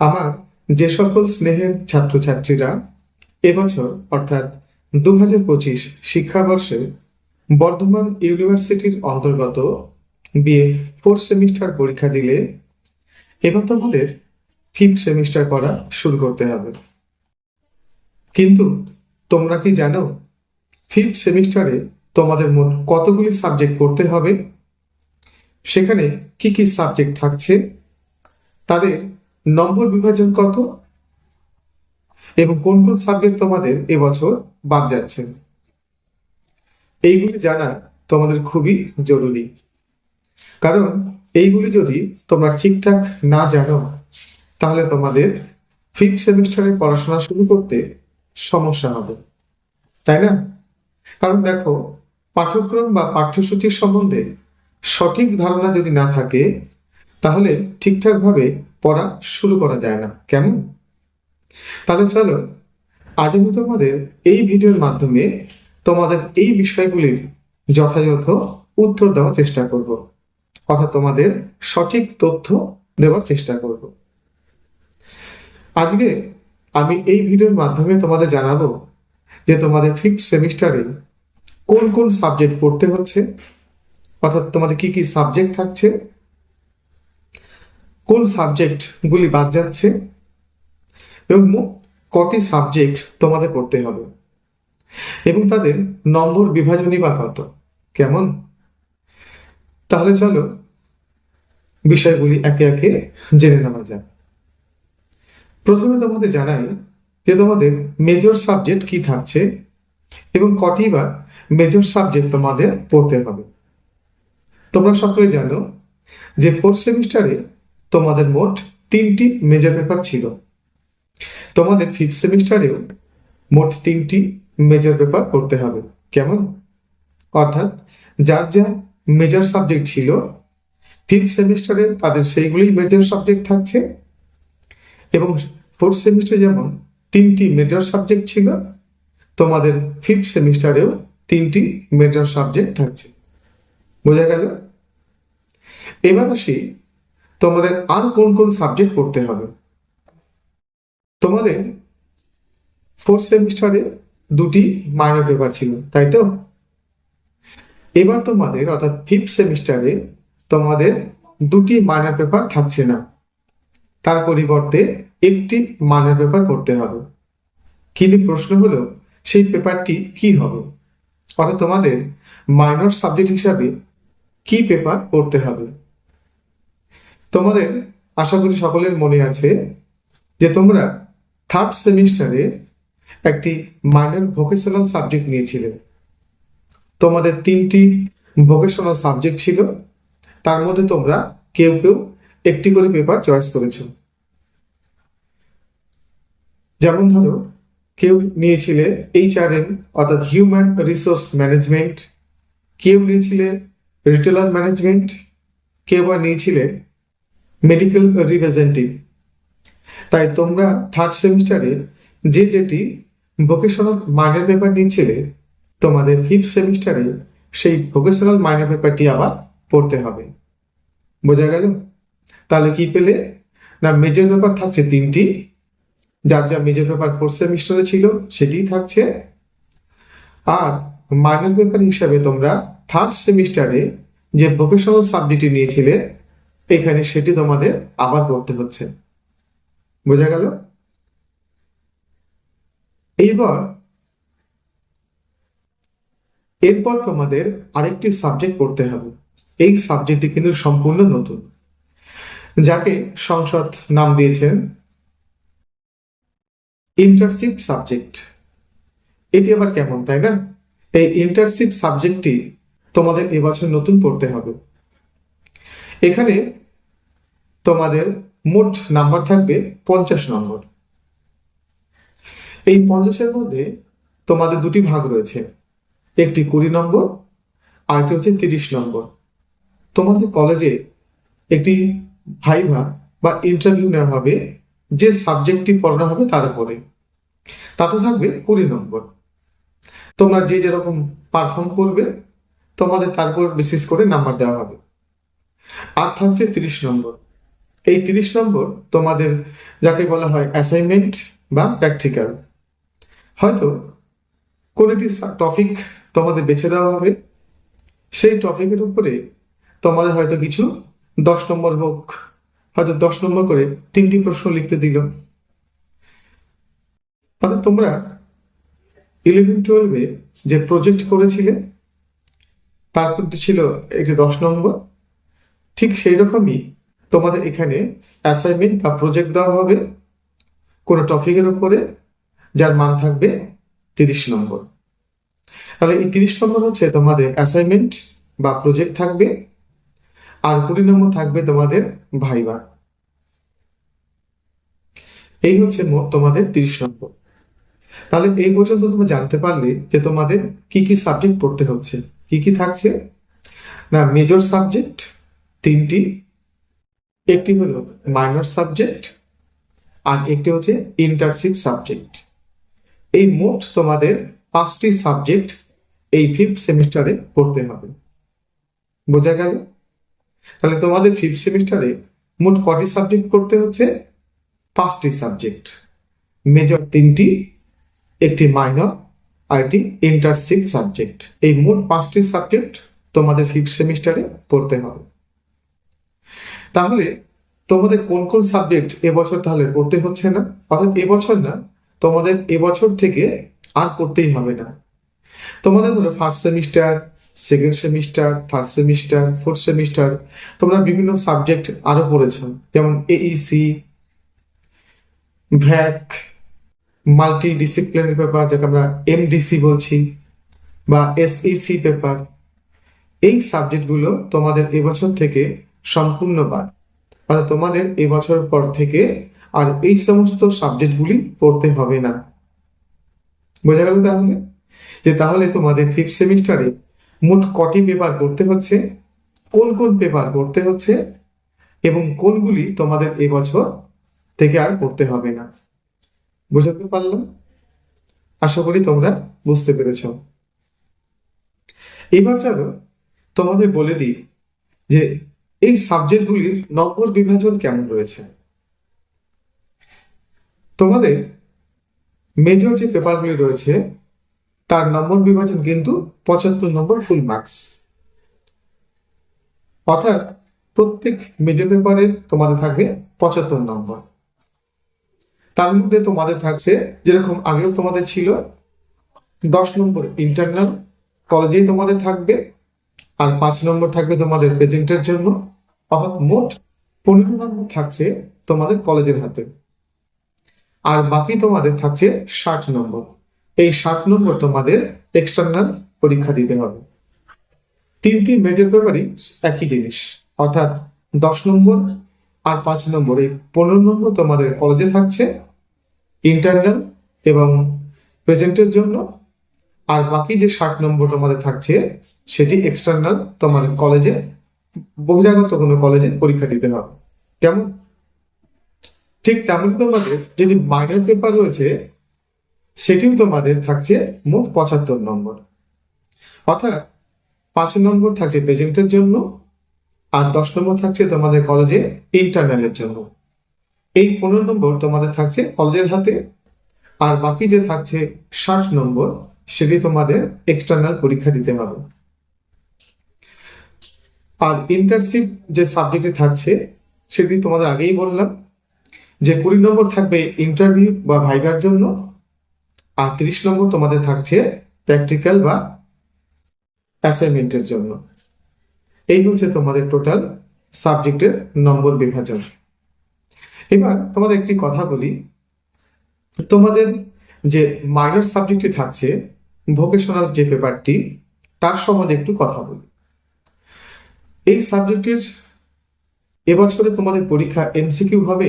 আমার যে সকল স্নেহের ছাত্রছাত্রীরা এবছর, অর্থাৎ দু হাজার পঁচিশ শিক্ষাবর্ষে বর্ধমান ইউনিভার্সিটির অন্তর্গত বিএ ফোর্থ সেমিস্টার পরীক্ষা দিলে এবার তোমাদের ফিফথ সেমিস্টার পড়া শুরু করতে হবে। কিন্তু তোমরা কি জানো ফিফথ সেমিস্টারে তোমাদের মোট কতগুলি সাবজেক্ট পড়তে হবে? সেখানে কি কি সাবজেক্ট থাকছে? তাদের নম্বর বিভাজন কত? এবং কোন কোন সাবজেক্ট তোমাদের এবছর বাদ যাচ্ছে? এইগুলি জানা তোমাদের খুবই জরুরি। কারণ এইগুলি যদি তোমরা ঠিকঠাক না জানো, তাহলে তোমাদের ফিফথ সেমিস্টারে পড়াশোনা শুরু করতে সমস্যা হবে। তাই না? কারণ দেখো, পাঠ্যক্রম বা পাঠ্যসূচির সম্বন্ধে সঠিক ধারণা যদি না থাকে, তাহলে ঠিকঠাকভাবে পড়া শুরু করা যায় না। কেমন? তাহলে চলো আজ আমি তোমাদের এই ভিডিওর মাধ্যমে তোমাদের এই বিষয়গুলির যথাযথ উত্তর দেওয়ার চেষ্টা করব। অর্থাৎ তোমাদের সঠিক তথ্য দেওয়ার চেষ্টা করব। আজকে আমি এই ভিডিওর মাধ্যমে তোমাদের জানাব যে তোমাদের ফিফথ সেমিস্টারে কোন কোন সাবজেক্ট পড়তে হচ্ছে, অর্থাৎ তোমাদের কি কি সাবজেক্ট থাকছে কোন সাবজেক্টগুলি বাদ যাচ্ছে এবং কটি সাবজেক্ট তোমাদের পড়তে হবে এবং তাদের নম্বর বিভাজনই বা কত? কেমন? তাহলে চলো বিষয়গুলি একে একে জেনে নেওয়া যাক। প্রথমে তোমাদের জানাই যে তোমাদের মেজর সাবজেক্ট কি থাকছে এবং কটি বা মেজর সাবজেক্ট তোমাদের পড়তে হবে। তোমরা সকলে জানো যে ফোর্থ সেমিস্টারে তোমাদের মোট তিনটি মেজর পেপার ছিল। তোমাদের ফিফথ সেমিস্টারেও মোট তিনটি মেজর পেপার পড়তে হবে। কেমন? অর্থাৎ যার যা মেজর সাবজেক্ট ছিল ফিফথ সেমিস্টারে তাদের সেইগুলোই মেজর সাবজেক্ট থাকছে। এবং ফোর্থ সেমিস্টারে যেমন তিনটি মেজর সাবজেক্ট ছিল, তোমাদের ফিফথ সেমিস্টারেও তিনটি মেজর সাবজেক্ট থাকছে। বোঝা গেল? এবার আসি তোমাদের আর কোন কোন সাবজেক্ট পড়তে হবে? তোমাদের ফোর্থ সেমিস্টারে দুটি মাইনর পেপার ছিল, তাই তো? এবার তোমাদের, অর্থাৎ ফিফথ সেমিস্টারে তোমাদের দুটি মাইনর পেপার থাকছে না। তার পরিবর্তে একটি মাইনর পেপার পড়তে হবে। কিন্তু প্রশ্ন হলো, সেই পেপারটি কি হবে? অর্থাৎ তোমাদের মাইনর সাবজেক্ট হিসাবে কি পেপার পড়তে হবে? তোমাদের আশা করি সকলের মনে আছে যে তোমরা থার্ড সেমিস্টারে একটি মাইনর ভোকেশনাল সাবজেক্ট নিয়েছিলে। তোমাদের তিনটি ভোকেশনাল সাবজেক্ট ছিল। তার মধ্যে তোমরা কেউ কেউ একটি করে পেপার চয়েস করেছ। যেমন ধরো, কেউ নিয়েছিলে এইচ আর এইচআরএম অর্থাৎ হিউম্যান রিসোর্স ম্যানেজমেন্ট কেউ নিয়েছিলে রিটেলার ম্যানেজমেন্ট কেউ বা নিয়েছিলে মেডিকেল রিপ্রেজেন্টেটিভ তাই তোমরা থার্ড সেমিস্টারে যে যেটি ভোকেশনাল মাইনর পেপার নিয়েছিলে তোমাদের ফিফথ সেমিস্টারে সেই ভোকেশনাল মাইনর পেপারটি আবার পড়তে হবে। বোঝা গেল? তাহলে কি পেলে? না মেজর পেপার থাকছে তিনটি। যার যা মেজর পেপার ফোর্থ সেমিস্টারে ছিল, সেটিই থাকছে। আর মাইনর পেপার হিসাবে তোমরা থার্ড সেমিস্টারে যে ভোকেশনাল সাবজেক্টটি নিয়েছিলে এখানে সেটি তোমাদের আবার পড়তে হচ্ছে। বোঝা গেল? এইবার এরপর তোমাদের আরেকটি সাবজেক্ট পড়তে হবে। এই সাবজেক্টটি কিন্তু সম্পূর্ণ নতুন। যাকে সংসদ নাম দিয়েছেন ইন্টারশিপ সাবজেক্ট এটি আবার কেমন, তাই না? এই ইন্টারশিপ সাবজেক্টটি তোমাদের এবছর নতুন পড়তে হবে। এখানে তোমাদের মোট নাম্বার থাকবে পঞ্চাশ নম্বর। এই পঞ্চাশের মধ্যে তোমাদের দুটি ভাগ রয়েছে। একটি কুড়ি নম্বর আর একটি হচ্ছে তিরিশ নম্বর। তোমাদের কলেজে একটি ভাইভা বা ইন্টারভিউ নেওয়া হবে, যে সাবজেক্টটি পড়ানো হবে তার উপরে। তাতে থাকবে কুড়ি নম্বর। তোমরা যে যেরকম পারফর্ম করবে, তোমাদের তারপর বিশেষ করে নাম্বার দেওয়া হবে। আর থাকছে তিরিশ নম্বর। এই তিরিশ নম্বর তোমাদের যাকে বলা হয় অ্যাসাইনমেন্ট বা প্র্যাকটিক্যাল হয়তো কোনো একটি টপিক তোমাদের বেছে দেওয়া হবে। সেই টপিকের উপরে তোমাদের হয়তো কিছু দশ নম্বর হোক, হয়তো দশ নম্বর করে তিনটি প্রশ্ন লিখতে দিল। অর্থাৎ তোমরা ইলেভেন টুয়েলভে যে প্রজেক্ট করেছিলে তারপর ছিল একটি দশ নম্বর ঠিক সেই রকমই তোমাদের এখানে অ্যাসাইনমেন্ট বা প্রজেক্ট দেওয়া হবে কোনো টপিকের উপরে, যার মান থাকবে তিরিশ নম্বর। তাহলে এই তিরিশ নম্বর হচ্ছে তোমাদের অ্যাসাইনমেন্ট বা প্রজেক্ট থাকবে, আর কুড়ি নম্বর থাকবে তোমাদের ভাইবা এই হচ্ছে তোমাদের তিরিশ নম্বর। তাহলে এই পর্যন্ত তোমরা জানতে পারলে যে তোমাদের কি কি সাবজেক্ট পড়তে হচ্ছে, কি কি থাকছে। না মেজর সাবজেক্ট তিনটি। একটি হলো মাইনর সাবজেক্ট আর একটি হচ্ছে ইন্টার্নশিপ সাবজেক্ট এই মোট তোমাদের পাঁচটি সাবজেক্ট এই ফিফথ সেমিস্টারে পড়তে হবে। বোঝা গেল? তাহলে তোমাদের ফিফথ সেমিস্টারে মোট কটি সাবজেক্ট পড়তে হচ্ছে? পাঁচটি সাবজেক্ট মেজর তিনটি, একটি মাইনর আর একটি ইন্টারশিপ সাবজেক্ট এই মোট পাঁচটি সাবজেক্ট তোমাদের ফিফথ সেমিস্টারে পড়তে হবে। তাহলে তোমাদের কোন কোন সাবজেক্ট এবছর তাহলে পড়তে হচ্ছে না? অর্থাৎ এবছর না, তোমাদের এবছর থেকে আর পড়তেই হবে না। তোমাদের ধরো first semester second semester third semester fourth semester তোমরা বিভিন্ন সাবজেক্ট আরও পড়েছো। যেমন Aisi VAC multidisciplinary paper যাকে আমরা এমডিসি বলছি, বা এসইসি পেপার এই সাবজেক্টগুলো তোমাদের এবছর থেকে সম্পূর্ণ বাদ। অর্থাৎ তোমাদের এবছর পর থেকে আর এই সমস্ত সাবজেক্টগুলি পড়তে হবে না। বোঝা গেল তাহলে? যে তাহলে তোমাদের ফিফথ সেমিস্টারে মোট কটি পেপার পড়তে হচ্ছে, কোন কোন পেপার পড়তে হচ্ছে এবং কোনগুলি তোমাদের এবছর থেকে আর পড়তে হবে না। বুঝতে পারলাম? আশা করি তোমরা বুঝতে পেরেছ। এবার চলো তোমাদের বলে দিই যে এই সাবজেক্টগুলির নম্বর বিভাজন কেমন রয়েছে? তোমাদের মেজর যে পেপারগুলি রয়েছে, তার নম্বর বিভাজন কিন্তু পঁচাত্তর নম্বর ফুল মার্কস অর্থাৎ প্রত্যেক মেজর পেপারের তোমাদের থাকবে পঁচাত্তর নম্বর। তার মধ্যে তোমাদের থাকছে, যেরকম আগেও তোমাদের ছিল, দশ নম্বর ইন্টারনাল কলেজেই তোমাদের থাকবে আর পাঁচ নম্বর থাকবে তোমাদের প্রেজেন্টের জন্য। অর্থাৎ মোট পনেরো নম্বর থাকছে তোমাদের কলেজের হাতে। আর বাকি তোমাদের থাকছে ষাট নম্বর। এই ষাট নম্বর তোমাদের এক্সটার্নাল পরীক্ষা দিতে হবে। তিনটি মেজর পেপারই একই জিনিস। অর্থাৎ দশ নম্বর আর পাঁচ নম্বর। এই পনেরো নম্বর তোমাদের কলেজে থাকছে ইন্টারনাল এবং প্রেজেন্টের জন্য। আর বাকি যে ষাট নম্বর তোমাদের থাকছে সেটি এক্সটার্নাল তোমার কলেজে বহিরাগত কোনো কলেজে পরীক্ষা দিতে হবে। কেমন? ঠিক তেমন তোমাদের যেটি মাইনর পেপার রয়েছে, সেটিও তোমাদের থাকছে মোট পঁচাত্তর নম্বর। অর্থাৎ পাঁচ নম্বর থাকছে প্রেজেন্টের জন্য, আর দশ নম্বর থাকছে তোমাদের কলেজে ইন্টারনালের জন্য। এই পনেরো নম্বর তোমাদের থাকছে কলেজের হাতে, আর বাকি যে থাকছে ষাট নম্বর, সেটি তোমাদের এক্সটার্নাল পরীক্ষা দিতে হবে। আর ইন্টার্নশিপ যে সাবজেক্টে থাকছে সেটি তোমাদের আগেই বললাম যে কুড়ি নম্বর থাকবে ইন্টারভিউ বা ভাইভার জন্য, আর তিরিশ নম্বর তোমাদের থাকছে প্র্যাকটিক্যাল বা অ্যাসাইনমেন্টের জন্য। এই হচ্ছে তোমাদের টোটাল সাবজেক্টের নম্বর বিভাজন। এবার তোমাদের একটি কথা বলি। তোমাদের যে মাইনর সাবজেক্টটি থাকছে ভোকেশনাল যে পেপারটি তার সম্বন্ধে একটু কথা বলি। এই সাবজেক্টের এবছরে তোমাদের পরীক্ষা এমসিকিউ হবে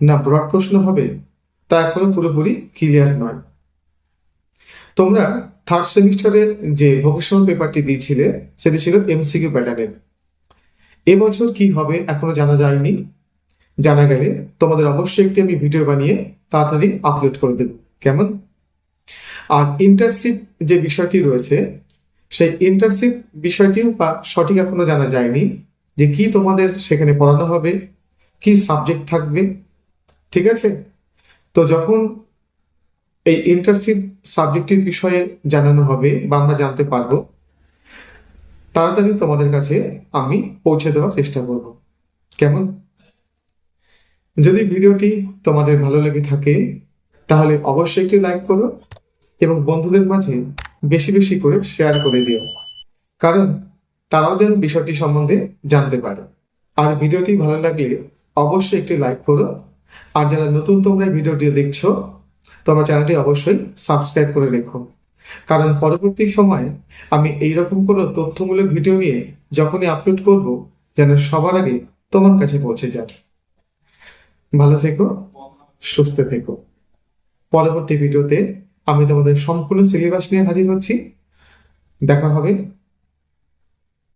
না ব্রড প্রশ্ন হবে, তা এখনও পুরোপুরি ক্লিয়ার নয়। তোমরা থার্ড সেমিস্টারে যে ভোকেশনাল পেপারটি দিয়েছিলে, সেটি ছিল এমসিকিউ প্যাটার্নের এবছর কি হবে এখনও জানা যায়নি। জানা গেলে তোমাদের অবশ্যই একটি আমি ভিডিও বানিয়ে তাড়াতাড়ি আপলোড করে দেব। কেমন? আর ইন্টার্নশিপ যে বিষয়টি রয়েছে সেই ইন্টার্নশিপ বিষয়টিও বা সঠিক এখনও জানা যায়নি যে কি তোমাদের সেখানে পড়ানো হবে, কি সাবজেক্ট থাকবে, ঠিক আছে? তো যখন এই ইন্টার্নশিপ সাবজেক্টের বিষয়ে জানানো হবে বা আমরা জানতে পারব, তাড়াতাড়ি তোমাদের কাছে আমি পৌঁছে দেওয়ার চেষ্টা করব। কেমন? যদি ভিডিওটি তোমাদের ভালো লেগে থাকে, তাহলে অবশ্যই একটি লাইক করো এবং বন্ধুদের মাঝে বেশি বেশি করে শেয়ার করে দিও। কারণ তারাও যেন বিষয়টি সম্বন্ধে জানতে পারে। আর ভিডিওটি ভালো লাগলে অবশ্যই একটি লাইক করো। আর যারা নতুন তোমরা ভিডিওটি দেখছ, তোমরা চ্যানেলটি অবশ্যই সাবস্ক্রাইব করে রেখো। কারণ পরবর্তী সময়ে আমি এইরকম কোনো তথ্যমূলক ভিডিও নিয়ে যখনই আপলোড করব, যেন সবার আগে তোমার কাছে পৌঁছে যায়। ভালো থেকো, সুস্থ থেকো। পরবর্তী ভিডিওতে আমি তোমাদের সম্পূর্ণ সিলেবাস নিয়ে হাজির হচ্ছি। দেখা হবে।